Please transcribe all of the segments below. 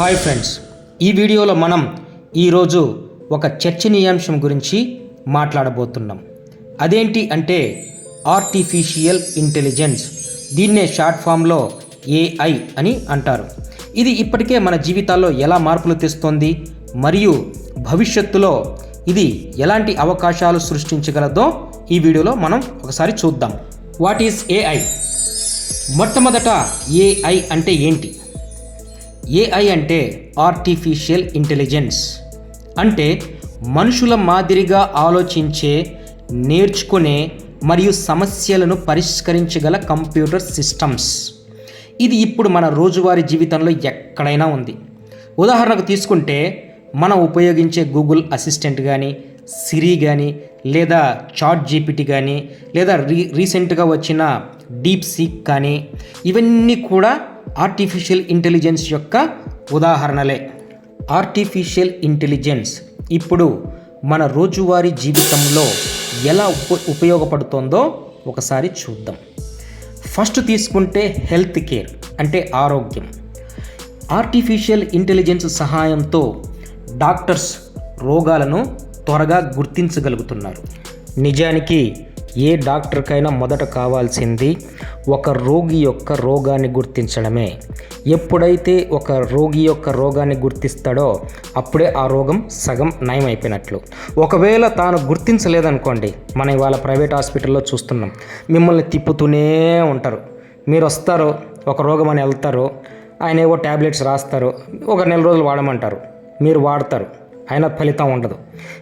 Hi friends ఈ వీడియోలో మనం ఈరోజు ఒక చర్చనీయాంశం గురించి మాట్లాడబోతున్నాం. అదేంటి అంటే ఆర్టిఫిషియల్ ఇంటెలిజెన్స్ దీన్నే షార్ట్ ఫామ్లో ఏఐ అని అంటారు. ఇది ఇప్పటికే మన జీవితాల్లో ఎలా మార్పులు తెస్తోంది మరియు భవిష్యత్తులో ఇది ఎలాంటి అవకాశాలు సృష్టించగలదో ఈ వీడియోలో మనం ఒకసారి చూద్దాం. వాట్ ఈస్ ఏఐ మొట్టమొదట ఏఐ అంటే ఏంటి? ఏఐ అంటే ఆర్టిఫిషియల్ ఇంటెలిజెన్స్ అంటే మనుషుల మాదిరిగా ఆలోచించే నేర్చుకునే మరియు సమస్యలను పరిష్కరించగల కంప్యూటర్ సిస్టమ్స్. ఇది ఇప్పుడు మన రోజువారీ జీవితంలో ఎక్కడైనా ఉంది. ఉదాహరణకు తీసుకుంటే మనం ఉపయోగించే గూగుల్ అసిస్టెంట్ కానీ సిరి కానీ లేదా చాట్ జీపీటీ కానీ లేదా రీ రీసెంట్గా వచ్చిన డీప్ సీక్ కానీ ఇవన్నీ కూడా ఆర్టిఫిషియల్ ఇంటెలిజెన్స్ యొక్క ఉదాహరణలే. ఆర్టిఫిషియల్ ఇంటెలిజెన్స్ ఇప్పుడు మన రోజువారీ జీవితంలో ఎలా ఉప ఉపయోగపడుతుందో ఒకసారి చూద్దాం. ఫస్ట్ తీసుకుంటే హెల్త్ కేర్ అంటే ఆరోగ్యం. ఆర్టిఫిషియల్ ఇంటెలిజెన్స్ సహాయంతో డాక్టర్స్ రోగాలను త్వరగా గుర్తించగలుగుతున్నారు. నిజానికి ఏ డాక్టర్కైనా మొదట కావాల్సింది ఒక రోగి యొక్క రోగాన్ని గుర్తించడమే. ఎప్పుడైతే ఒక రోగి యొక్క రోగాన్ని గుర్తిస్తాడో అప్పుడే ఆ రోగం సగం నయమైపోయినట్లు. ఒకవేళ తాను గుర్తించలేదనుకోండి మనం ఇవాళ ప్రైవేట్ హాస్పిటల్లో చూస్తున్నాం మిమ్మల్ని తిప్పుతూనే ఉంటారు. మీరు వస్తారు ఒక రోగం అని వెళ్తారు ఆయన ఏవో ట్యాబ్లెట్స్ రాస్తారు ఒక నెల రోజులు వాడమంటారు. మీరు వాడతారు అయినా ఫలితం ఉండదు.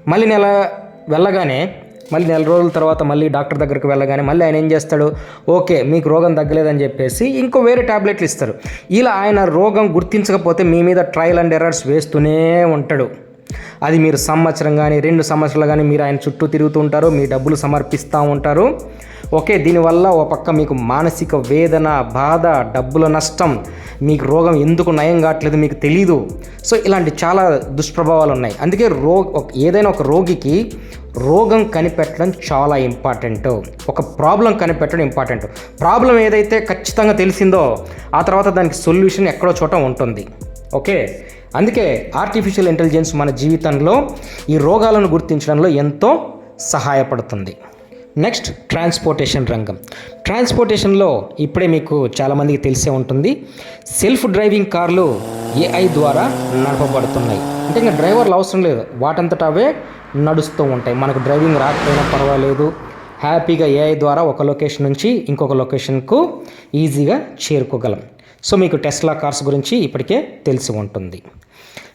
మళ్ళీ నెల వెళ్ళగానే మళ్ళీ నెల రోజుల తర్వాత మళ్ళీ డాక్టర్ దగ్గరికి వెళ్ళగానే మళ్ళీ ఆయన ఏం చేస్తాడు? ఓకే మీకు రోగం తగ్గలేదని చెప్పేసి ఇంకో వేరే ట్యాబ్లెట్లు ఇస్తారు. ఇలా ఆయన రోగం గుర్తించకపోతే మీ మీద ట్రయల్ అండ్ ఎర్రర్స్ వేస్తూనే ఉంటాడు. అది మీరు సంవత్సరం కానీ రెండు సంవత్సరాలు కానీ మీరు ఆయన చుట్టూ తిరుగుతూ ఉంటారు మీ డబ్బులు సమర్పిస్తూ ఉంటారు. ఓకే దీనివల్ల ఒక పక్క మీకు మానసిక వేదన బాధ డబ్బుల నష్టం మీకు రోగం ఎందుకు నయం కావట్లేదు మీకు తెలీదు. సో ఇలాంటి చాలా దుష్ప్రభావాలు ఉన్నాయి. అందుకే రో ఒక- ఏదైనా ఒక రోగికి రోగం కనిపెట్టడం చాలా ఇంపార్టెంట్. ఒక ప్రాబ్లం కనిపెట్టడం ఇంపార్టెంట్. ప్రాబ్లం ఏదైతే ఖచ్చితంగా తెలిసిందో ఆ తర్వాత దానికి సొల్యూషన్ ఎక్కడో చోట ఉంటుంది. ఓకే? అందుకే ఆర్టిఫిషియల్ ఇంటెలిజెన్స్ మన జీవితంలో ఈ రోగాలను గుర్తించడంలో ఎంతో సహాయపడుతుంది. నెక్స్ట్ ట్రాన్స్పోర్టేషన్ రంగం. ట్రాన్స్పోర్టేషన్లో ఇప్పుడే మీకు చాలామందికి తెలిసే ఉంటుంది. సెల్ఫ్ డ్రైవింగ్ కార్లు ఏఐ ద్వారా నడపబడుతున్నాయి. అంటే ఇంకా డ్రైవర్లు అవసరం లేదు. వాటంతట అవే నడుస్తూ ఉంటాయి. మనకు డ్రైవింగ్ రాకపోయినా పర్వాలేదు. హ్యాపీగా ఏఐ ద్వారా ఒక లొకేషన్ నుంచి ఇంకొక లొకేషన్కు ఈజీగా చేరుకోగలం. సో మీకు టెస్లా కార్స్ గురించి ఇప్పటికే తెలిసి ఉంటుంది.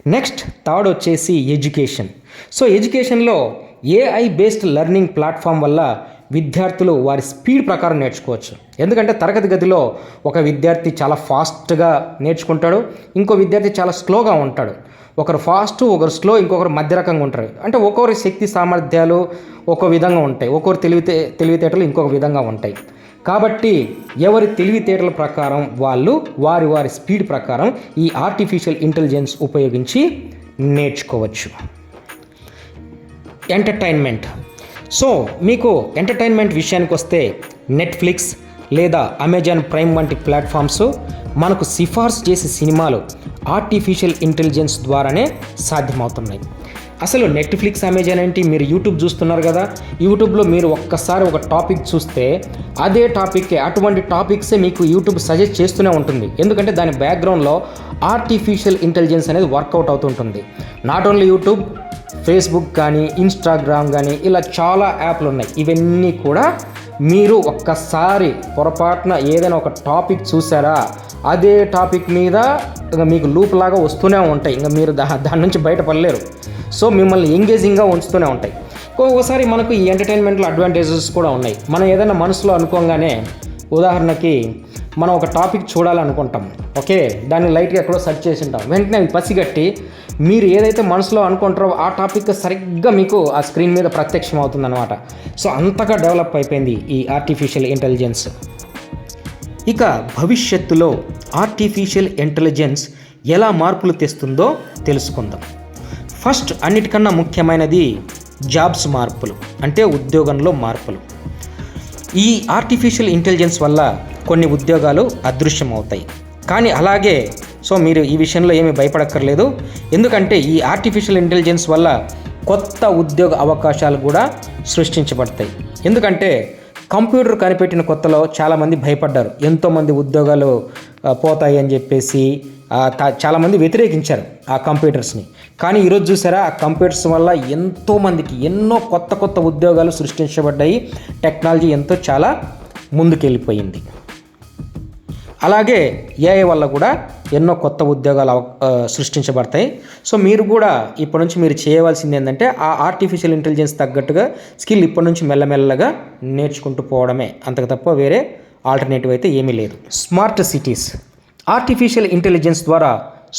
నెక్స్ట్ థర్డ్ వచ్చేసి ఎడ్యుకేషన్. సో ఎడ్యుకేషన్లో ఏఐ బేస్డ్ లెర్నింగ్ ప్లాట్ఫామ్ వల్ల విద్యార్థులు వారి స్పీడ్ ప్రకారం నేర్చుకోవచ్చు. ఎందుకంటే తరగతి గదిలో ఒక విద్యార్థి చాలా ఫాస్ట్గా నేర్చుకుంటాడు ఇంకో విద్యార్థి చాలా స్లోగా ఉంటాడు. ఒకరు ఫాస్ట్ ఒకరు స్లో ఇంకొకరు మధ్య రకంగా ఉంటారు. అంటే ఒక్కొక్కరి శక్తి సామర్థ్యాలు ఒక్కో విధంగా ఉంటాయి. ఒక్కొక్కరు తెలివితే తెలివితేటలు ఇంకొక విధంగా ఉంటాయి. కాబట్టి ఎవరి తెలివితేటల ప్రకారం వాళ్ళు వారి వారి స్పీడ్ ప్రకారం ఈ ఆర్టిఫిషియల్ ఇంటెలిజెన్స్ ఉపయోగించి నేర్చుకోవచ్చు. ఎంటర్టైన్మెంట్. సో మీకు ఎంటర్టైన్మెంట్ విషయానికి వస్తే నెట్ఫ్లిక్స్ లేదా అమెజాన్ ప్రైమ్ వంటి ప్లాట్ఫామ్స్ మనకు సిఫార్సు చేసే సినిమాలు ఆర్టిఫిషియల్ ఇంటెలిజెన్స్ ద్వారానే సాధ్యమవుతున్నాయి. అసలు నెట్ఫ్లిక్స్ అమెజాన్ ఏంటి? మీరు యూట్యూబ్ చూస్తున్నారు కదా. యూట్యూబ్లో మీరు ఒక్కసారి ఒక టాపిక్ చూస్తే అదే టాపిక్కే అటువంటి టాపిక్సే మీకు యూట్యూబ్ సజెస్ట్ చేస్తూనే ఉంటుంది. ఎందుకంటే దాని బ్యాక్గ్రౌండ్లో ఆర్టిఫిషియల్ ఇంటెలిజెన్స్ అనేది వర్కౌట్ అవుతుంటుంది. నాట్ ఓన్లీ యూట్యూబ్ ఫేస్బుక్ కానీ ఇన్స్టాగ్రామ్ కానీ ఇలా చాలా యాప్లు ఉన్నాయి. ఇవన్నీ కూడా మీరు ఒక్కసారి పొరపాటున ఏదైనా ఒక టాపిక్ చూసారా అదే టాపిక్ మీద ఇంకా మీకు లూప్ లాగా వస్తూనే ఉంటాయి. ఇంకా మీరు దా దాని నుంచి బయటపడలేరు. సో మిమ్మల్ని ఎంగేజింగ్గా ఉంచుతూనే ఉంటాయి. ఒక్కొక్కసారి మనకు ఈ ఎంటర్టైన్మెంట్లో అడ్వాంటేజెస్ కూడా ఉన్నాయి. మనం ఏదైనా మనసులో అనుకోగానే ఉదాహరణకి మనం ఒక టాపిక్ చూడాలనుకుంటాం. ఓకే? దాన్ని లైట్గా ఎక్కడో సెర్చ్ చేసి ఉంటాం వెంటనే అది పసిగట్టి మీరు ఏదైతే మనసులో అనుకుంటారో ఆ టాపిక్ సరిగ్గా మీకు ఆ స్క్రీన్ మీద ప్రత్యక్షం అవుతుందన్నమాట. సో అంతగా డెవలప్ అయిపోయింది ఈ ఆర్టిఫిషియల్ ఇంటెలిజెన్స్. ఇక భవిష్యత్తులో ఆర్టిఫిషియల్ ఇంటెలిజెన్స్ ఎలా మార్పులు తెస్తుందో తెలుసుకుందాం. ఫస్ట్ అన్నిటికన్నా ముఖ్యమైనది జాబ్స్ మార్పులు అంటే ఉద్యోగంలో మార్పులు. ఈ ఆర్టిఫిషియల్ ఇంటెలిజెన్స్ వల్ల కొన్ని ఉద్యోగాలు అదృశ్యం అవుతాయి కానీ అలాగే సో మీరు ఈ విషయంలో ఏమీ భయపడక్కర్లేదు. ఎందుకంటే ఈ ఆర్టిఫిషియల్ ఇంటెలిజెన్స్ వల్ల కొత్త ఉద్యోగ అవకాశాలు కూడా సృష్టించబడతాయి. ఎందుకంటే కంప్యూటర్ కనిపెట్టిన కొత్తలో చాలామంది భయపడ్డారు. ఎంతోమంది ఉద్యోగాలు పోతాయి అని చెప్పేసి చాలామంది వ్యతిరేకించారు ఆ కంప్యూటర్స్ని. కానీ ఈరోజు చూసారా ఆ కంప్యూటర్స్ వల్ల ఎంతోమందికి ఎన్నో కొత్త కొత్త ఉద్యోగాలు సృష్టించబడ్డాయి. టెక్నాలజీ ఎంతో చాలా ముందుకెళ్ళిపోయింది. అలాగే ఏఐ వల్ల కూడా ఎన్నో కొత్త ఉద్యోగాలు సృష్టించబడతాయి. సో మీరు కూడా ఇప్పటి నుంచి మీరు చేయవలసింది ఏంటంటే ఆ ఆర్టిఫిషియల్ ఇంటెలిజెన్స్ తగ్గట్టుగా స్కిల్ ఇప్పటి నుంచి మెల్లమెల్లగా నేర్చుకుంటూ పోవడమే. అంతకు తప్ప వేరే ఆల్టర్నేటివ్ అయితే ఏమీ లేదు. స్మార్ట్ సిటీస్ ఆర్టిఫిషియల్ ఇంటెలిజెన్స్ ద్వారా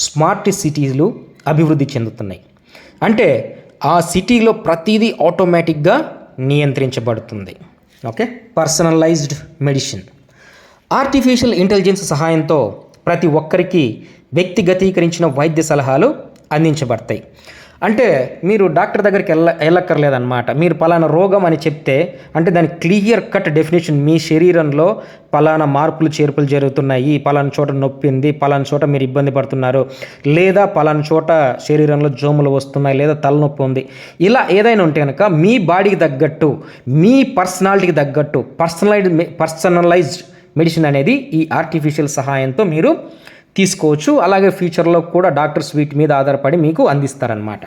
స్మార్ట్ సిటీలు అభివృద్ధి చెందుతున్నాయి. అంటే ఆ సిటీలో ప్రతిదీ ఆటోమేటిక్గా నియంత్రించబడుతుంది. Okay personalised medicine artificial intelligence సహాయంతో ప్రతి ఒక్కరికి వ్యక్తిగతీకరించిన వైద్య సలహాలు అందించబడతాయి. అంటే మీరు డాక్టర్ దగ్గరికి వెళ్ళ వెళ్ళక్కర్లేదన్నమాట మీరు పలానా రోగం అని చెప్తే అంటే దాని క్లియర్ కట్ డెఫినేషన్ మీ శరీరంలో పలానా మార్పులు చేర్పులు జరుగుతున్నాయి. పలానా చోట నొప్పి ఉంది పలానా చోట మీరు ఇబ్బంది పడుతున్నారు. లేదా పలానా చోట శరీరంలో జోములు వస్తున్నాయి లేదా తలనొప్పి ఉంది. ఇలా ఏదైనా ఉంటే కనుక మీ బాడీకి తగ్గట్టు మీ పర్సనాలిటీకి తగ్గట్టు పర్సనలైజ్ పర్సనలైజ్డ్ మెడిసిన్ అనేది ఈ ఆర్టిఫిషియల్ సహాయంతో మీరు తీసుకోవచ్చు. అలాగే ఫ్యూచర్లో కూడా డాక్టర్స్ వీటి మీద ఆధారపడి మీకు అందిస్తారనమాట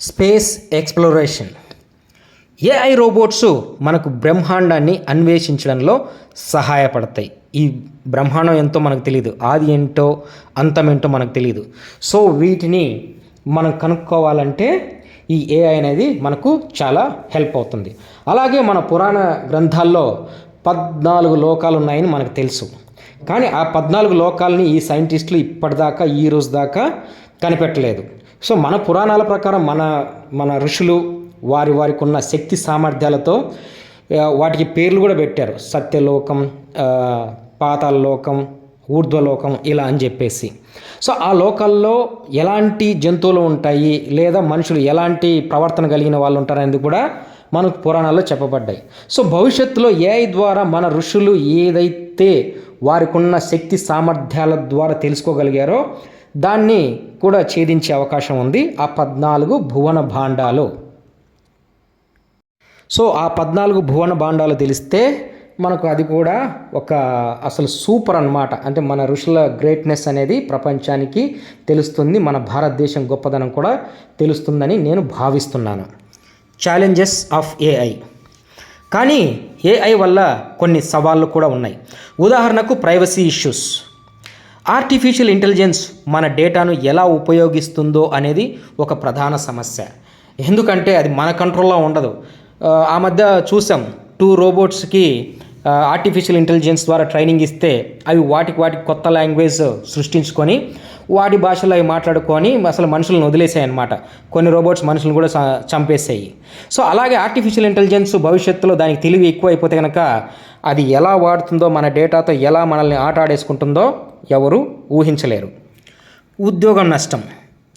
స్పేస్ ఎక్స్ప్లోరేషన్. ఏఐ రోబోట్స్ మనకు బ్రహ్మాండాన్ని అన్వేషించడంలో సహాయపడతాయి. ఈ బ్రహ్మాండం ఎంతో మనకు తెలియదు ఆది ఏంటో అంతం ఏంటో మనకు తెలియదు సో వీటిని మనం కనుక్కోవాలంటే ఈ ఏఐ అనేది మనకు చాలా హెల్ప్ అవుతుంది. అలాగే మన పురాణ గ్రంథాల్లో పద్నాలుగు లోకాలు ఉన్నాయని మనకు తెలుసు. కానీ ఆ పద్నాలుగు లోకాలని ఈ సైంటిస్టులు ఇప్పటిదాకా ఈ రోజు దాకా కనిపెట్టలేదు. సో మన పురాణాల ప్రకారం మన మన ఋషులు వారి వారికి ఉన్న శక్తి సామర్థ్యాలతో వాటికి పేర్లు కూడా పెట్టారు. సత్యలోకం ఆ, లోకం ఊర్ధ్వలోకం ఇలా అని చెప్పేసి. సో ఆ లోకాల్లో ఎలాంటి జంతువులు ఉంటాయి లేదా మనుషులు ఎలాంటి ప్రవర్తన కలిగిన వాళ్ళు ఉంటారనేది కూడా మనకు పురాణాల్లో చెప్పబడ్డాయి. సో భవిష్యత్తులో ఏఐ ద్వారా మన ఋషులు ఏదైతే వారికి ఉన్న శక్తి సామర్థ్యాల ద్వారా తెలుసుకోగలిగారో దాన్ని కూడా ఛేదించే అవకాశం ఉంది. ఆ పద్నాలుగు భువన భాండాలు. సో ఆ పద్నాలుగు భువన భాండాలు తెలిస్తే మనకు అది కూడా ఒక అసలు సూపర్ అన్నమాట. అంటే మన ఋషుల గ్రేట్నెస్ అనేది ప్రపంచానికి తెలుస్తుంది. మన భారతదేశం గొప్పదనం కూడా తెలుస్తుందని నేను భావిస్తున్నాను. ఛాలెంజెస్ ఆఫ్ ఏఐ కానీ ఏఐ వల్ల కొన్ని సవాళ్ళు కూడా ఉన్నాయి. ఉదాహరణకు ప్రైవసీ ఇష్యూస్ ఆర్టిఫిషియల్ ఇంటెలిజెన్స్ మన డేటాను ఎలా ఉపయోగిస్తుందో అనేది ఒక ప్రధాన సమస్య. ఎందుకంటే అది మన కంట్రోల్లో ఉండదు. ఆ, మధ్య చూసాం టూ రోబోట్స్కి ఆర్టిఫిషియల్ ఇంటెలిజెన్స్ ద్వారా ట్రైనింగ్ ఇస్తే అవి వాటికి వాటికి కొత్త లాంగ్వేజ్ సృష్టించుకొని వాటి భాషలో అవి మాట్లాడుకొని అసలు మనుషులను వదిలేసాయి అనమాట కొన్ని రోబోట్స్ మనుషులను కూడా చంపేసాయి. సో అలాగే ఆర్టిఫిషియల్ ఇంటెలిజెన్స్ భవిష్యత్తులో దానికి తెలివి ఎక్కువ అయిపోతే కనుక అది ఎలా వాడుతుందో మన డేటాతో ఎలా మనల్ని ఆట ఆడేసుకుంటుందో ఎవరు ఊహించలేరు. ఉద్యోగం నష్టం.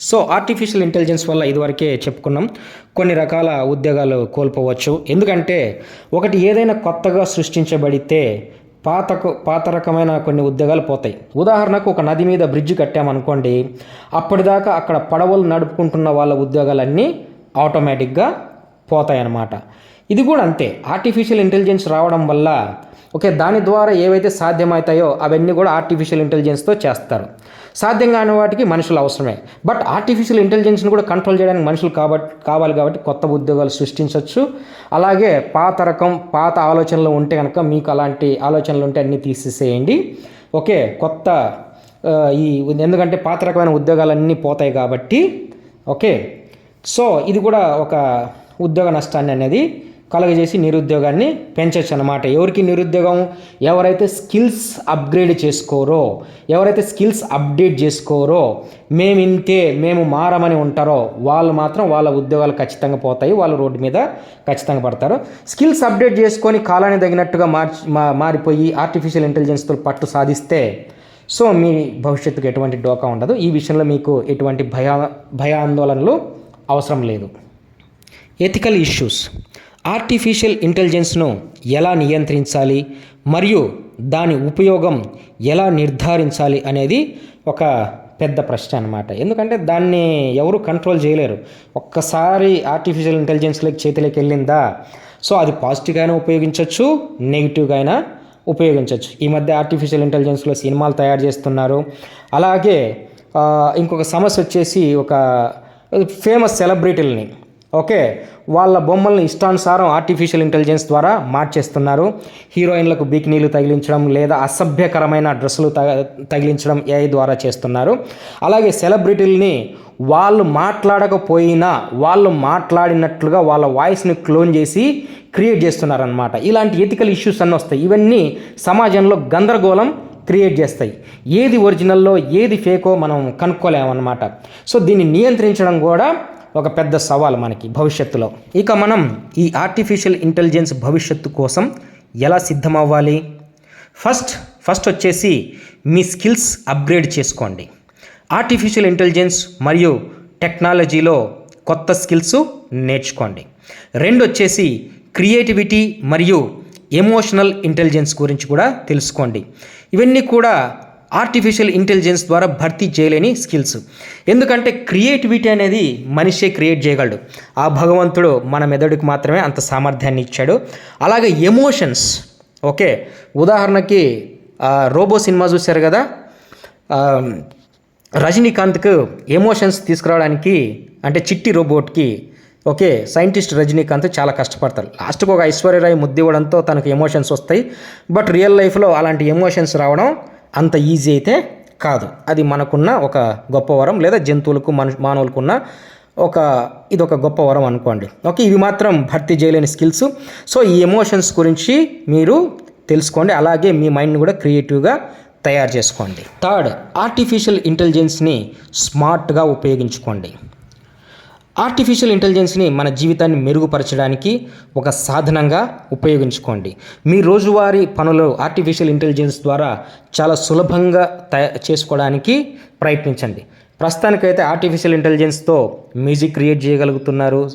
సో ఆర్టిఫిషియల్ ఇంటెలిజెన్స్ వల్ల ఇదివరకే చెప్పుకున్నాం. కొన్ని రకాల ఉద్యోగాలు కోల్పోవచ్చు. ఎందుకంటే ఒకటి ఏదైనా కొత్తగా సృష్టించబడితే పాతకు పాత రకమైన కొన్ని ఉద్యోగాలు పోతాయి. ఉదాహరణకు ఒక నది మీద బ్రిడ్జ్ కట్టామనుకోండి అప్పటిదాకా అక్కడ పడవలు నడుపుకుంటున్న వాళ్ళ ఉద్యోగాలన్నీ ఆటోమేటిక్గా పోతాయన్నమాట. ఇది కూడా అంతే. ఆర్టిఫిషియల్ ఇంటెలిజెన్స్ రావడం వల్ల ఓకే దాని ద్వారా ఏవైతే సాధ్యమవుతాయో అవన్నీ కూడా ఆర్టిఫిషియల్ ఇంటెలిజెన్స్తో చేస్తారు. సాధ్యం కాని వాటికి మనుషులు అవసరమే. బట్ ఆర్టిఫిషియల్ ఇంటెలిజెన్స్ని కూడా కంట్రోల్ చేయడానికి మనుషులు కాబట్టి కావాలి కాబట్టి కొత్త ఉద్యోగాలు సృష్టించవచ్చు అలాగే పాత రకం పాత ఆలోచనలు ఉంటే కనుక మీకు అలాంటి ఆలోచనలు ఉంటే అన్నీ తీసేసేయండి. ఓకే కొత్త ఈ ఎందుకంటే పాత రకమైన ఉద్యోగాలన్నీ పోతాయి కాబట్టి. ఓకే సో ఇది కూడా ఒక ఉద్యోగ నష్టాన్ని అనేది కలగజేసి నిరుద్యోగాన్ని పెంచవచ్చు అనమాట ఎవరికి నిరుద్యోగం? ఎవరైతే స్కిల్స్ అప్గ్రేడ్ చేసుకోరో ఎవరైతే స్కిల్స్ అప్డేట్ చేసుకోరో మేము ఇంతే మేము మారమని ఉంటారో వాళ్ళు మాత్రం వాళ్ళ ఉద్యోగాలు ఖచ్చితంగా పోతాయి వాళ్ళు రోడ్డు మీద ఖచ్చితంగా పడతారు. స్కిల్స్ అప్డేట్ చేసుకొని కాలానికి తగినట్టుగా మార్చి మా- మారిపోయి ఆర్టిఫిషియల్ ఇంటెలిజెన్స్తో పట్టు సాధిస్తే సో మీ భవిష్యత్తుకు ఎటువంటి డోకా ఉండదు. ఈ విషయంలో మీకు ఎటువంటి భయ భయాందోళనలు అవసరం లేదు. ఎథికల్ ఇష్యూస్ ఆర్టిఫిషియల్ ఇంటెలిజెన్స్ను ఎలా నియంత్రించాలి? మరియు దాని ఉపయోగం ఎలా నిర్ధారించాలి? అనేది ఒక పెద్ద ప్రశ్న అనమాట ఎందుకంటే దాన్ని ఎవరు కంట్రోల్ చేయలేరు. ఒక్కసారి ఆర్టిఫిషియల్ ఇంటెలిజెన్స్లోకి చేతిలోకి వెళ్ళిందా? సో అది పాజిటివ్గా అయినా ఉపయోగించవచ్చు నెగిటివ్గా అయినా ఉపయోగించవచ్చు ఈ మధ్య ఆర్టిఫిషియల్ ఇంటెలిజెన్స్లో సినిమాలు తయారు చేస్తున్నారు. అలాగే ఇంకొక సమస్య వచ్చేసి ఒక ఫేమస్ సెలబ్రిటీలని ఓకే వాళ్ళ బొమ్మల్ని ఇష్టానుసారం ఆర్టిఫిషియల్ ఇంటెలిజెన్స్ ద్వారా మార్చేస్తున్నారు. హీరోయిన్లకు బికినీలు తగిలించడం లేదా అసభ్యకరమైన డ్రెస్సులు తగ తగిలించడం ఏఐ ద్వారా చేస్తున్నారు. అలాగే సెలబ్రిటీలని వాళ్ళు మాట్లాడకపోయినా వాళ్ళు మాట్లాడినట్లుగా వాళ్ళ వాయిస్ని క్లోన్ చేసి క్రియేట్ చేస్తున్నారనమాట ఇలాంటి ఎథికల్ ఇష్యూస్ అన్నీ వస్తాయి. ఇవన్నీ సమాజంలో గందరగోళం క్రియేట్ చేస్తాయి. ఏది ఒరిజినల్లో ఏది ఫేకో మనం కనుక్కోలేమన్నమాట. సో దీన్ని నియంత్రించడం కూడా ఒక పెద్ద సవాల్ మనకి భవిష్యత్తులో. ఇక మనం ఈ ఆర్టిఫిషియల్ ఇంటెలిజెన్స్ భవిష్యత్తు కోసం ఎలా సిద్ధమవ్వాలి? ఫస్ట్ ఫస్ట్ వచ్చేసి మీ స్కిల్స్ అప్గ్రేడ్ చేసుకోండి. ఆర్టిఫిషియల్ ఇంటెలిజెన్స్ మరియు టెక్నాలజీలో కొత్త స్కిల్స్ నేర్చుకోండి. రెండు వచ్చేసి క్రియేటివిటీ మరియు ఎమోషనల్ ఇంటెలిజెన్స్ గురించి కూడా తెలుసుకోండి. ఇవన్నీ కూడా ఆర్టిఫిషియల్ ఇంటెలిజెన్స్ ద్వారా భర్తీ చేయలేని స్కిల్స్. ఎందుకంటే క్రియేటివిటీ అనేది మనిషే క్రియేట్ చేయగలడు. ఆ భగవంతుడు మన మెదడుకు మాత్రమే అంత సామర్థ్యాన్ని ఇచ్చాడు. అలాగే ఎమోషన్స్. ఓకే ఉదాహరణకి రోబో సినిమా చూశారు కదా? రజనీకాంత్కు ఎమోషన్స్ తీసుకురావడానికి అంటే చిట్టి రోబోట్కి ఓకే సైంటిస్ట్ రజనీకాంత్ చాలా కష్టపడతారు. లాస్ట్కి ఒక ఐశ్వర్యరాయ్ ముద్దివ్వడంతో తనకు ఎమోషన్స్ వస్తాయి. బట్ రియల్ లైఫ్లో అలాంటి ఎమోషన్స్ రావడం అంత ఈజీ అయితే కాదు. అది మనకున్న ఒక గొప్ప వరం లేదా జంతువులకు మను మానవులకు ఉన్న ఒక ఇది ఒక గొప్ప వరం అనుకోండి. ఓకే ఇవి మాత్రం భర్తీ చేయలేని స్కిల్స్ సో ఈ ఎమోషన్స్ గురించి మీరు తెలుసుకోండి. అలాగే మీ మైండ్ని కూడా క్రియేటివ్గా తయారు చేసుకోండి. థర్డ్ ఆర్టిఫిషియల్ ఇంటెలిజెన్స్ని స్మార్ట్గా ఉపయోగించుకోండి. ఆర్టిఫిషియల్ ఇంటెలిజెన్స్ని మన జీవితాన్ని మెరుగుపరచడానికి ఒక సాధనంగా ఉపయోగించుకోండి. మీ రోజువారీ పనులు ఆర్టిఫిషియల్ ఇంటెలిజెన్స్ ద్వారా చాలా సులభంగా తయ చేసుకోవడానికి ప్రయత్నించండి. ప్రస్తుతానికైతే ఆర్టిఫిషియల్ ఇంటెలిజెన్స్తో మ్యూజిక్ క్రియేట్ చేయగలుగుతున్నారు.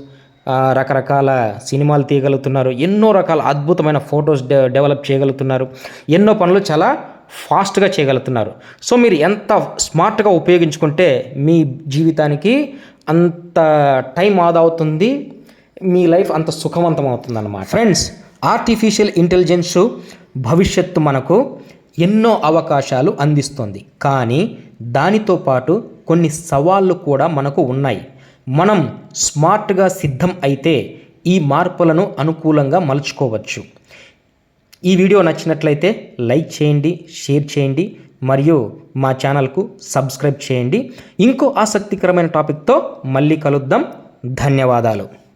రకరకాల సినిమాలు తీయగలుగుతున్నారు. ఎన్నో రకాల అద్భుతమైన ఫొటోస్ డె డెవలప్ చేయగలుగుతున్నారు. ఎన్నో పనులు చాలా ఫాస్ట్గా చేయగలుగుతున్నారు. సో మీరు ఎంత స్మార్ట్గా ఉపయోగించుకుంటే మీ జీవితానికి అంత టైం ఆదా అవుతుంది మీ లైఫ్ అంత సుఖవంతం అవుతుంది అన్నమాట ఫ్రెండ్స్ ఆర్టిఫిషియల్ ఇంటెలిజెన్స్ భవిష్యత్తు మనకు ఎన్నో అవకాశాలు అందిస్తుంది. కానీ దానితో పాటు కొన్ని సవాళ్ళు కూడా మనకు ఉన్నాయి. మనం స్మార్ట్గా సిద్ధం అయితే ఈ మార్పులను అనుకూలంగా మలుచుకోవచ్చు. ఈ వీడియో నచ్చినట్లయితే లైక్ చేయండి షేర్ చేయండి. మరియు మా ఛానల్కు సబ్స్క్రైబ్ చేయండి. ఇంకో ఆసక్తికరమైన టాపిక్తో మళ్ళీ కలుద్దాం. ధన్యవాదాలు.